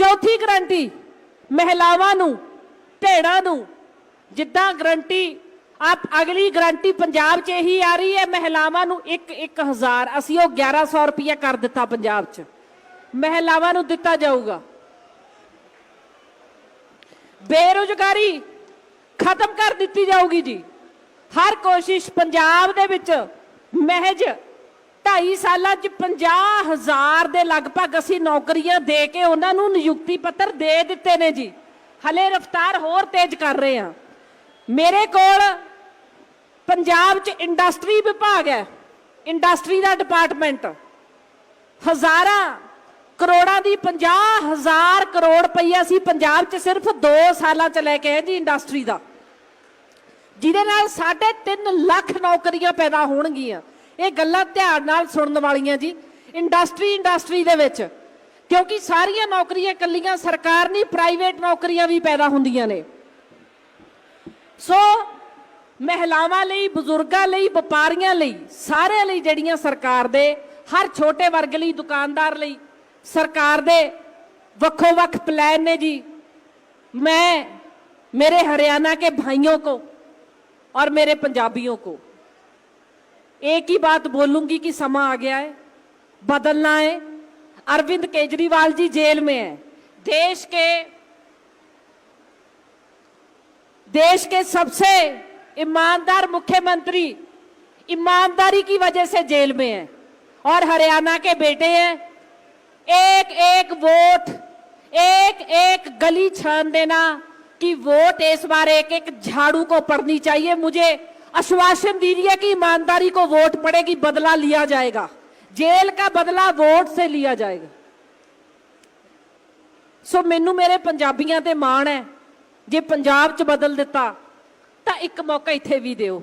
ਚੌਥੀ ਗਰੰਟੀ, ਮਹਿਲਾਵਾਂ ਨੂੰ, ਭੈਣਾਂ ਨੂੰ, ਜਿੱਦਾਂ ਗਰੰਟੀ, ਆਪ ਅਗਲੀ ਗਰੰਟੀ ਪੰਜਾਬ 'ਚ ਇਹੀ ਆ ਰਹੀ ਹੈ, ਮਹਿਲਾਵਾਂ ਨੂੰ 1 1000 ਅਸੀਂ ਉਹ 1100 ਰੁਪਇਆ ਕਰ ਦਿੱਤਾ ਪੰਜਾਬ 'ਚ। ਮਹਿਲਾਵਾਂ ਨੂੰ ਦਿੱਤਾ ਜਾਊਗਾ। ਬੇਰੁਜ਼ਗਾਰੀ ਖਤਮ ਕਰ ਦਿੱਤੀ ਜਾਊਗੀ ਜੀ। ਹਰ ਕੋਸ਼ਿਸ਼ ਪੰਜਾਬ ਦੇ ਵਿੱਚ ਮਹਿਜ ਢਾਈ ਸਾਲਾਂ 'ਚ 50000 ਦੇ ਲਗਭਗ ਅਸੀਂ ਨੌਕਰੀਆਂ ਦੇ ਕੇ ਉਹਨਾਂ ਨੂੰ ਨਿਯੁਕਤੀ ਪੱਤਰ ਦੇ ਦਿੱਤੇ ਨੇ ਜੀ। ਹਲੇ ਰਫਤਾਰ ਹੋਰ ਤੇਜ਼ ਕਰ ਰਹੇ ਹਾਂ। ਮੇਰੇ ਕੋਲ ਪੰਜਾਬ 'ਚ ਇੰਡਸਟਰੀ ਵਿਭਾਗ ਹੈ। ਇੰਡਸਟਰੀ ਦਾ ਡਿਪਾਰਟਮੈਂਟ। ਹਜ਼ਾਰਾਂ ਕਰੋੜਾਂ ਦੀ 50000 ਕਰੋੜ ਰੁਪਈਆ ਸੀ ਪੰਜਾਬ 'ਚ ਸਿਰਫ 2 ਸਾਲਾਂ 'ਚ ਲੈ ਕੇ ਆਏ ਜੀ ਇੰਡਸਟਰੀ ਦਾ। ਜਿਹਦੇ ਨਾਲ 3.5 ਲੱਖ ਨੌਕਰੀਆਂ ਪੈਦਾ ਹੋਣਗੀਆਂ। ਇਹ ਗੱਲਾਂ ਧਿਆਨ ਨਾਲ ਸੁਣਨ ਵਾਲੀਆਂ ਜੀ ਇੰਡਸਟਰੀ ਇੰਡਸਟਰੀ ਦੇ ਵਿੱਚ ਕਿਉਂਕਿ ਸਾਰੀਆਂ ਨੌਕਰੀਆਂ ਕੱਲੀਆਂ ਸਰਕਾਰ ਨਹੀਂ ਪ੍ਰਾਈਵੇਟ ਨੌਕਰੀਆਂ ਵੀ ਪੈਦਾ ਹੁੰਦੀਆਂ ਨੇ ਸੋ ਮਹਿਲਾਵਾਂ ਲਈ ਬਜ਼ੁਰਗਾਂ ਲਈ ਵਪਾਰੀਆਂ ਲਈ ਸਾਰਿਆਂ ਲਈ ਜਿਹੜੀਆਂ ਸਰਕਾਰ ਦੇ ਹਰ ਛੋਟੇ ਵਰਗ ਲਈ ਦੁਕਾਨਦਾਰ ਲਈ ਸਰਕਾਰ ਦੇ ਵੱਖੋ ਵੱਖ ਪਲਾਨ ਨੇ ਜੀ ਮੈਂ मेरे हरियाणा के भाइयों को और मेरे पंजाबियों को एक ही बात बोलूँगी कि समा आ गया है, बदलना है। अरविंद केजरीवाल जी जेल में है। देश के देश के सबसे ईमानदार मुख्यमंत्री ईमानदारी की वजह से जेल में है और हरियाणा के बेटे हैं। एक एक वोट एक एक गली छान देना कि वोट इस बार एक एक झाड़ू को पड़नी चाहिए। मुझे आश्वासन दीजिए कि ईमानदारी को वोट पड़ेगी बदला लिया जाएगा जेल का बदला वोट से लिया जाएगा ਸੋ ਮੈਨੂੰ ਮੇਰੇ ਪੰਜਾਬੀਆਂ ਤੇ ਮਾਣ ਹੈ ਜੇ ਪੰਜਾਬ 'ਚ ਬਦਲ ਦਿੱਤਾ ਤਾਂ ਇੱਕ ਮੌਕਾ ਇੱਥੇ ਵੀ ਦਿਓ